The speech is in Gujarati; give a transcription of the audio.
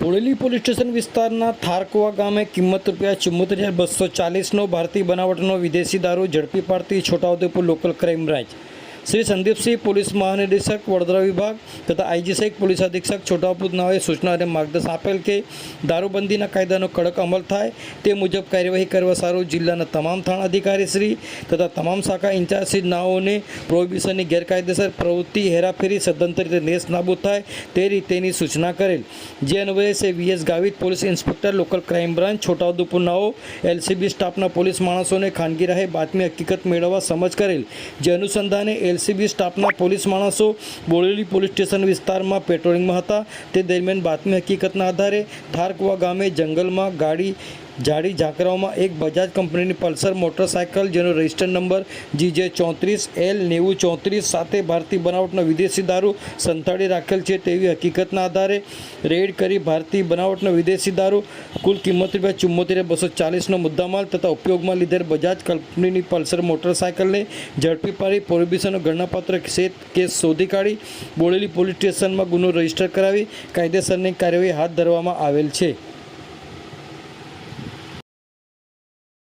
બોડેલી પોલીસ સ્ટેશન વિસ્તારના થારકવા ગામે કિંમત રૂપિયા ચુમ્મોતેર હજાર બસો ચાલીસનો ભારતીય બનાવટનો વિદેશી દારૂ ઝડપી પાડતી Chhotaudepur local crime branch Shri Sandeepsinh police મહાનિદેશક, વડોદરા વિભાગ તથા આઈજી સહિત પોલીસ અધિક્ષક છોટાઉદેપુર નાઓએ સૂચના અને માર્ગદર્શન આપેલ કે દારૂબંધીના કાયદાનો કડક અમલ થાય તે મુજબ કાર્યવાહી કરવા સારું જિલ્લાના તમામ થાણા અધિકારી શ્રી તથા તમામ શાખા ઇન્ચાર્જશ્રી નાઓને પ્રોહિબિશનની ગેરકાયદેસર પ્રવૃત્તિ હેરાફેરી સદંતર રીતે નેસ નાબૂદ થાય તે રીતેની સૂચના કરેલ. જે અન્વયે છે V S Gavit police inspector, local crime branch, Chhotaudepur નાઓ, LCB સ્ટાફના પોલીસ માણસોને ખાનગી રાહે બાતમી હકીકત મેળવવા સમજ કરેલ. જે અનુસંધાને એલસીબી સ્ટાફના પોલીસ માણસો બોરેલી પોલીસ સ્ટેશન વિસ્તારમાં પેટ્રોલિંગમાં હતા. તે દરમિયાન બાતમી હકીકતના આધારે થારકવા ગામે જંગલમાં ગાડી જાડી ઝાંકરાઓમાં એક બજાજ કંપનીની પલ્સર મોટરસાયકલ, જેનો રજિસ્ટર નંબર જીજે ચોત્રીસ એલ નેવું ચોત્રીસ સાથે ભારતીય બનાવટનો વિદેશી દારૂ સંતાડી રાખેલ છે તેવી હકીકતના આધારે રેડ કરી ભારતીય બનાવટનો વિદેશી દારૂ કુલ કિંમત રૂપિયા ચુમ્મોતેર બસો ચાલીસનો મુદ્દામાલ તથા ઉપયોગમાં લીધેલ બજાજ કંપનીની પલ્સર મોટરસાયકલને ઝડપી પાડી પ્રોહિબિશનનો ગણનાપાત્ર કેસ શોધી કાઢી બોડેલી પોલીસ સ્ટેશનમાં ગુનો રજિસ્ટર કરાવી કાયદેસરની કાર્યવાહી હાથ ધરવામાં આવેલ છે.